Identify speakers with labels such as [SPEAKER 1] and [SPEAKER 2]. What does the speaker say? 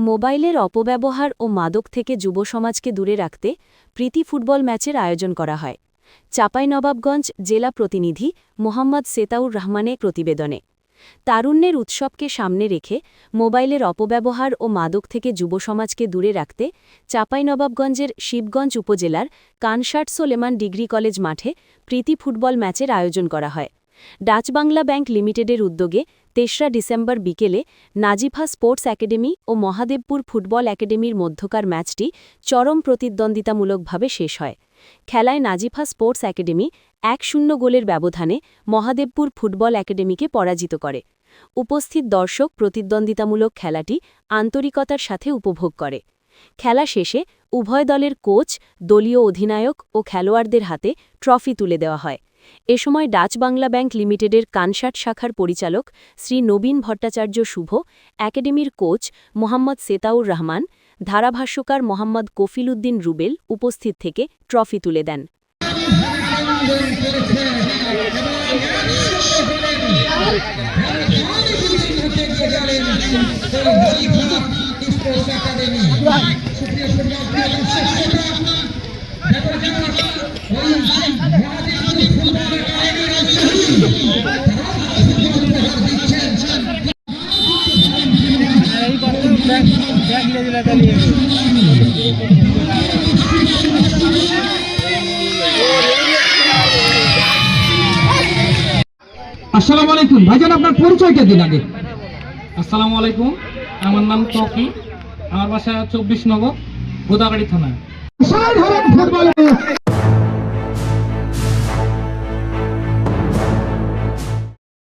[SPEAKER 1] মোবাইলের অপব্যবহার ও মাদক থেকে যুব সমাজকে দূরে রাখতে প্রীতি ফুটবল ম্যাচের আয়োজন করা হয়। চাঁপাইনবাবগঞ্জ জেলা প্রতিনিধি মোহাম্মদ সেতাউর রহমানের প্রতিবেদনে। তারুণ্যের উৎসবকে সামনে রেখে মোবাইলের অপব্যবহার ও মাদক থেকে যুব সমাজকে দূরে রাখতে চাঁপাইনবাবগঞ্জের শিবগঞ্জ উপজেলার কানসাট সোলেমান ডিগ্রি কলেজ মাঠে প্রীতি ফুটবল ম্যাচের আয়োজন করা হয়। ডাচ বাংলা ব্যাংক লিমিটেডের উদ্যোগে তেসরা ডিসেম্বর বিকেলে নাজিফা স্পোর্টস একাডেমি ও মহাদেবপুর ফুটবল একাডেমির মধ্যকার ম্যাচটি চরম প্রতিদ্বন্দ্বিতামূলকভাবে শেষ হয়। খেলায় নাজিফা স্পোর্টস একাডেমি এক শূন্য গোলের ব্যবধানে মহাদেবপুর ফুটবল একাডেমিকে পরাজিত করে। উপস্থিত দর্শক প্রতিদ্বন্দ্বিতামূলক খেলাটি আন্তরিকতার সাথে উপভোগ করে। খেলা শেষে উভয় দলের কোচ, দলীয় অধিনায়ক ও খেলোয়াড়দের হাতে ট্রফি তুলে দেওয়া হয়। এ সময় ডাচ বাংলা ব্যাংক লিমিটেডের কানসাট শাখার পরিচালক শ্রী নবীন ভট্টাচার্য শুভ, একাডেমির কোচ মোহাম্মদ সেতাউর রহমান, ধারাভাষ্যকার মোহাম্মদ কফিল উদ্দিন রুবেল উপস্থিত থেকে ট্রফি তুলে দেন।
[SPEAKER 2] আসসালামু আলাইকুম। ভাইজান আপনার পরিচয়টা দিন আগে?
[SPEAKER 3] আসসালামু আলাইকুম। আমার নাম টকি। আমার বাসা চব্বিশ নগর গোদাগাড়ি থানা।
[SPEAKER 2] ফুটবল